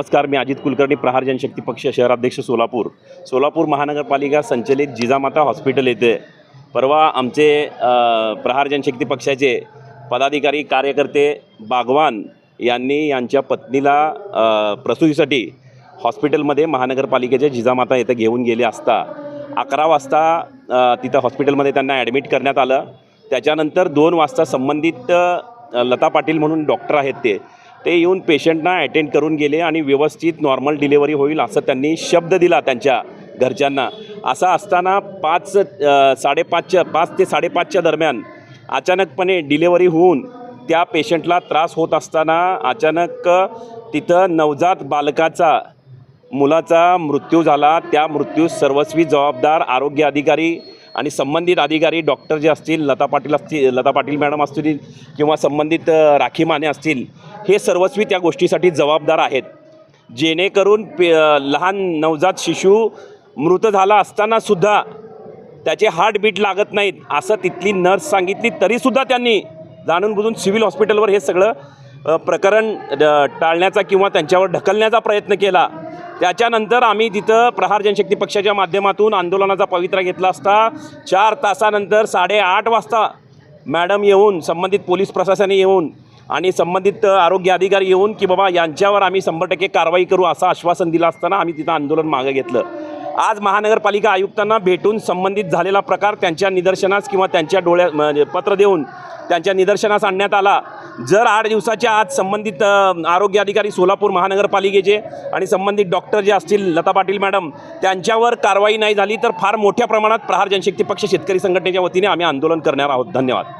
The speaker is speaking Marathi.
नमस्कार मी अजित कुलकर्णी प्रहार जनशक्ती पक्ष शहराध्यक्ष सोलापूर. सोलापूर महानगरपालिका संचलित जिजामाता हॉस्पिटल येथे परवा आमचे प्रहार जनशक्ती पक्षाचे पदाधिकारी कार्यकर्ते बागवान यांनी यांच्या पत्नीला प्रसूतीसाठी हॉस्पिटलमध्ये महानगरपालिकेच्या जिजामाता येथे घेऊन गेले असता अकरा वाजता तिथं हॉस्पिटलमध्ये त्यांना ॲडमिट करण्यात आलं. त्याच्यानंतर दोन वाजता संबंधित लता पाटील म्हणून डॉक्टर आहेत ते. ते येऊन पेशंटना अटेंड करून गेले आणि व्यवस्थित नॉर्मल डिलेवरी होईल असं त्यांनी शब्द दिला त्यांच्या घरच्यांना. असं असताना पाच साडेपाचच्या पाच ते साडेपाचच्या दरम्यान अचानकपणे डिलेवरी होऊन त्या पेशंटला त्रास होत असताना अचानक तिथं नवजात बालकाचा मुलाचा मृत्यू झाला. त्या मृत्यूस सर्वस्वी जबाबदार आरोग्य अधिकारी आणि संबंधित अधिकारी डॉक्टर जे असतील लता पाटील असतील लता पाटील मॅडम असतील किंवा संबंधित राखी माने असतील हे सर्वस्वी त्या गोष्टीसाठी जबाबदार आहेत. जेणेकरून पे लहान नवजात शिशू मृत झाला असतानासुद्धा त्याचे हार्टबीट लागत नाहीत असं तिथली नर्स सांगितली तरीसुद्धा त्यांनी जाणून बुजून सिव्हिल हॉस्पिटलवर हे सगळं प्रकरण ड- टाळण्याचा किंवा त्यांच्यावर ढकलण्याचा प्रयत्न केला. त्याच्यानंतर आम्ही तिथं प्रहार जनशक्ती पक्षाच्या माध्यमातून आंदोलनाचा पवित्रा घेतला असता चार तासानंतर साडेआठ वाजता मॅडम येऊन संबंधित पोलीस प्रशासनाने येऊन आणि संबंधित आरोग्य अधिकारी येऊन की बाबा यांच्यावर आम्ही शंभर टक्के कारवाई करू असं आश्वासन दिलं असताना आम्ही तिथं आंदोलन मागं घेतलं. आज महानगरपालिका आयुक्तांना भेटून संबंधित झालेला प्रकार त्यांच्या निदर्शनास किंवा त्यांच्या डोळ्या म्हणजे पत्र देऊन त्यांच्या निदर्शनास आणण्यात आला. जर आठ दिवसाच्या आत संबंधित आरोग्य अधिकारी सोलापूर महानगरपालिकेचे आणि संबंधित डॉक्टर जे असतील लता पाटील मॅडम त्यांच्यावर कारवाई नाही झाली तर फार मोठ्या प्रमाणात प्रहार जनशक्ती पक्ष शेतकरी संघटनेच्या वतीने आम्ही आंदोलन करणार आहोत. धन्यवाद.